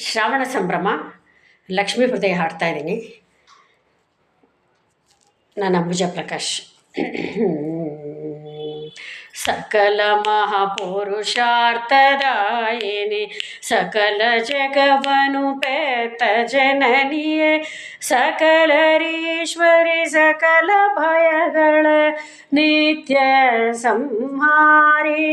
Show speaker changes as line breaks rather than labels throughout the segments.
ಶ್ರಾವಣ ಸಂಭ್ರಮ, ಲಕ್ಷ್ಮೀ ಹೃದಯ ಹಾಡ್ತಾ ಇದ್ದೀನಿ. ನಾನು ಅಂಬುಜ ಪ್ರಕಾಶ್. ಸಕಲ ಮಹಾಪುರುಷಾರ್ಥದಾಯಿನಿ, ಸಕಲ ಜಗವನು ಪೇತ ಜನನಿಯೇ ಸಕಲರೀಶ್ವರಿ ಸಕಲ ಭಯಗಳ ನಿತ್ಯ ಸಂಹಾರಿ.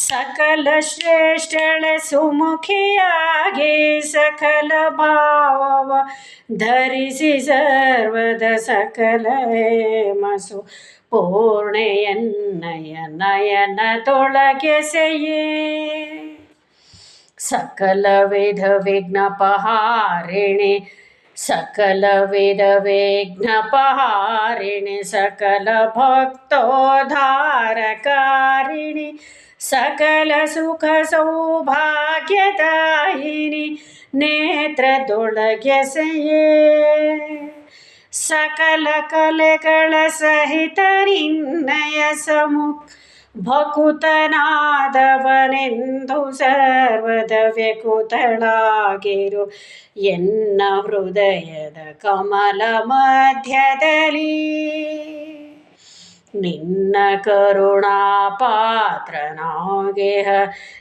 ಸಕಲ ಶ್ರೇಷ್ಠಳ ಸುಮುಖಿಯಾಗಿ ಸಕಲ ಭಾವವ ಧರಿಸಿ ಸರ್ವದ ಸಕಲ ಮಸು ಪೂರ್ಣೆಯನ್ನಯ ನಯನದೊಳಗೆಸೆಯೇ ಸಕಲ ವೇದ ವಿಘ್ನಪಹಾರಿಣಿ ಸಕಲ ವೇದ ವಿಘ್ನಪಹಾರಿಣಿ ಸಕಲ ಸಕಲ ಸುಖ ಸೌಭಾಗ್ಯದಾಯಿನಿ ನೇತ್ರದೊಳಗೆಸೆಯೇ ಸಕಲ ಕಲೆಗಳ ಸಹಿತ ನಿನ್ನಯ ಸಮುಖ ಭಕುತನಾದವನೆಂದು ಸರ್ವದ ವ್ಯಕುತಳಾಗಿರು ಎನ್ನ ಹೃದಯದ ಕಮಲ ಮಧ್ಯದಲ್ಲಿ ನಿನ್ನ ಕರುಣಾ ಪಾತ್ರನಾಗೆಹ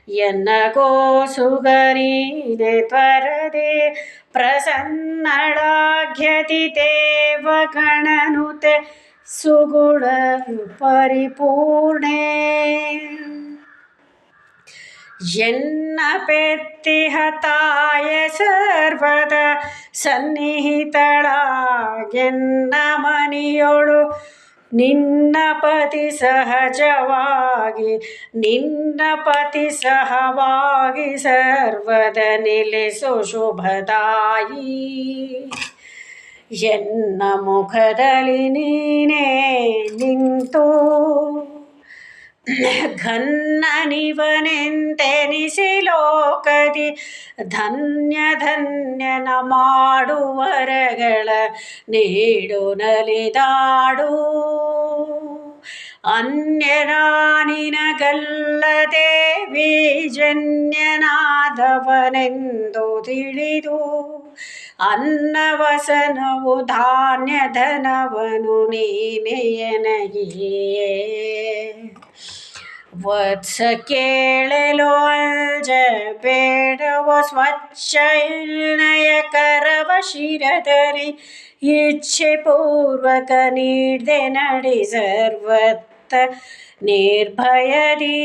ಎನ್ನ ಗೋಸುಗರೀನೆ ತ್ವರದೆ ಪ್ರಸನ್ನಳಾಘ್ಯತಿ ದೇವ ಗಣನುತೆ ಸುಗುಣ ಪರಿಪೂರ್ಣೆ. ಎನ್ನ ಪೆತ್ತಿಹತಾಯ ಸರ್ವದ ಸನ್ನಿಹಿತಳಾಗೆನ್ನ ಮನಿಯೊಳು ನಿನ್ನ ಪತಿ ಸಹಜವಾಗಿ, ನಿನ್ನ ಪತಿ ಸಹವಾಗಿ ಸರ್ವದ ನೆಲೆಸು ಶುಭದಾಯಿ. ಎನ್ನ ಮುಖದಲ್ಲಿ ನೀನೇ ನಿಂತು ಘನ್ನನಿವನೆಂತೆನಿಸಿ ಲೋಕದಿ ಧನ್ಯ ಧನ್ಯನ ಮಾಡುವರಗಳ ನೀಡು ನಲಿದಾಡು ಅನ್ಯರಾನಿನಗಲ್ಲದೆ ಬೀಜನ್ಯನಾದವನೆಂದು ತಿಳಿದು ಅನ್ನವಸನವು ಧಾನ್ಯ ಧನವನು ನೀನೆಯನಗಿಯೇ वत्सकेळलो जेणव स्वच्छय करवशिरधरि युच्छि पूर्वकनिर्दे सर्वत्र निर्भयरि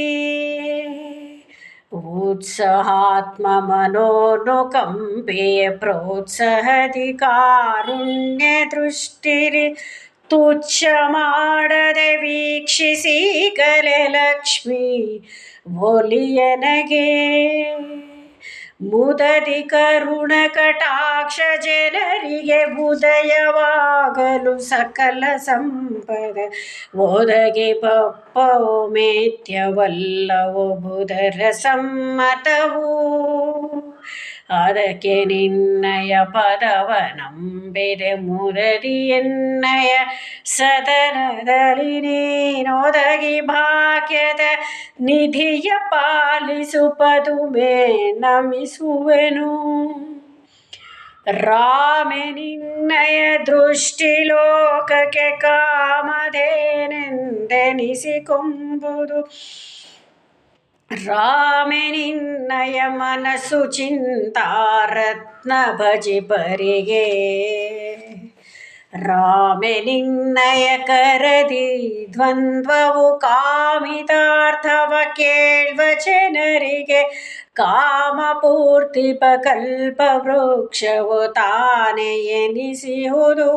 उत्सात्ममनो नु कम्पेय प्रोत्साहधिकारुण्यदृष्टिर् ತುಚ್ಛ ಮಾಡದೆ ವೀಕ್ಷಿಸಿ ಕಲೆ ಲಕ್ಷ್ಮಿ, ಒಲಿಯನಗೆ. ಮುದದಿ ಕರುಣ ಕಟಾಕ್ಷ ಜನರಿಗೆ ಉದಯವಾಗಲು ಸಕಲ ಸಂಪದ. ಒದಗಿ ಪಪ್ಪ ಮೇತ್ಯವಲ್ಲವೋ ಬುಧರ ಸಮ್ಮತವು. ಅದಕ್ಕೆ ನಿನ್ನಯ ಪದವ ನಂಬಿದೆ ಮುರರಿ ಎನ್ನಯ. ಸದನದಲ್ಲಿ ನೀನೊದಗಿ ಭಾಗ್ಯದ ನಿಧಿಯ ಪಾಲಿಸು ಪದುಮೆ ನಮಿಸುವೆನು. ರಾಮೆ ನಿನ್ನಯ ದೃಷ್ಟಿ ಲೋಕಕ್ಕೆ ಕಾಮಧೇನೆಂದೆನಿಸಿಕೊಂಬುದು. ರಾಮೆ ನಿನ್ನಯ ಮನಸ್ಸು ಚಿಂತಾರತ್ನ ಭಜಿ ಪರಿಗೆ ರಾಮೆ ನಿನ್ನಯ ಕರದಿ ದ್ವಂದ್ವವು ಕಾಮಿತಾರ್ಥವ ಕೇಳ್ವ ಜನರಿಗೆ. ಕಾಮಪೂರ್ತಿ ಪಕಲ್ಪ ವೃಕ್ಷವು ತಾನೇ ಎನಿಸಿಹುದು.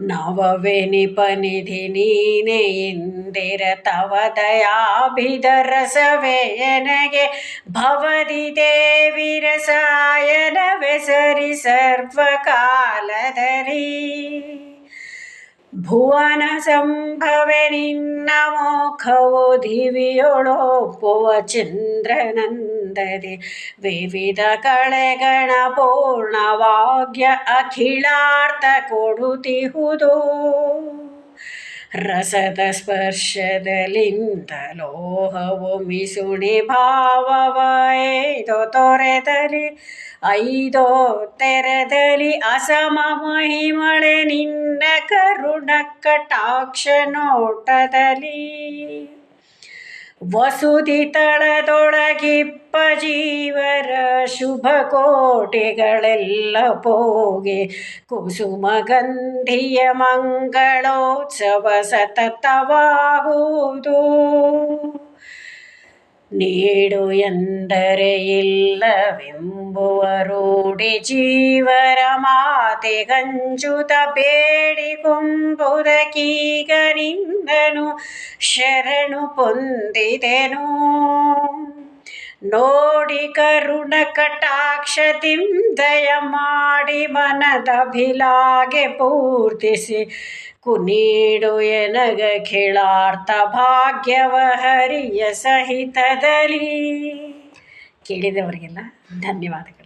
ನವವೆನಿಪನಿಧಿ ನೀನೆ ಎಂದಿರ ತವ ದಯಾಭಿದರಸವೇಯನಗೆ ಭವದಿ ದೇವಿ ರಸಾಯನವೆಸರಿ ಸರ್ವಕಾಲದಲ್ಲಿ ಭುವನ ಸಂಭವೆ ನಿನ್ನ ಮೋಖವು ದಿವಿಯೊಳೊಪ್ಪುವ ಚಂದ್ರನಂದದಿ ವಿವಿಧ ಕಳೆಗಣ ಪೂರ್ಣವಾಗ್ಯ ಅಖಿಲಾರ್ಥ ಕೊಡುತ್ತಿಹುದು ರಸದ ಸ್ಪರ್ಶದಲಿಂದ ಲೋಹವು ಮಿಸುಣಿ ಭಾವವ ಐದೋ ತೊರೆದಲಿ, ಐದೋ ತೆರೆದಲಿ ಅಸಮ ಮಹಿಮಳೆ ನಿನ್ನ ಕರುಣ ಕಟಾಕ್ಷ ನೋಟದಲ್ಲಿ. ವಸುದಿ ತಳದೊಳಗಿಪ್ಪ ಜೀವರ ಶುಭ ಕೋಟೆಗಳೆಲ್ಲ ಪೋಗೆ ಕುಸುಮ ಗಂಧಿಯ ಮಂಗಳೋತ್ಸವ ಸತತವಾಗುವುದು. ನೀಡು ಎಂದರೆ ಇಲ್ಲವೆಂಬುವ ರೂಢಿ ಜೀವರ ಮಾತೆ ಗಂಜುತ ಬೇಡಿಕೊಂಬುದಕೀಗ ನಿಂದನು ಶರಣು ಪೊಂದಿದೆನು. ನೋಡಿ ಕರುಣ ಕಟಾಕ್ಷತಿಂ ದಯ ಮಾಡಿ ಮನದಭಿಲಾಗೆ ಪೂರ್ತಿಸಿ ಕುನೀಡು ಎನಗ ಖಿಳಾರ್ಥ ಭಾಗ್ಯವ ಹರಿಯ ಸಹಿತದಲ್ಲಿ. ಕೇಳಿದವರಿಗೆಲ್ಲ ಧನ್ಯವಾದಗಳು.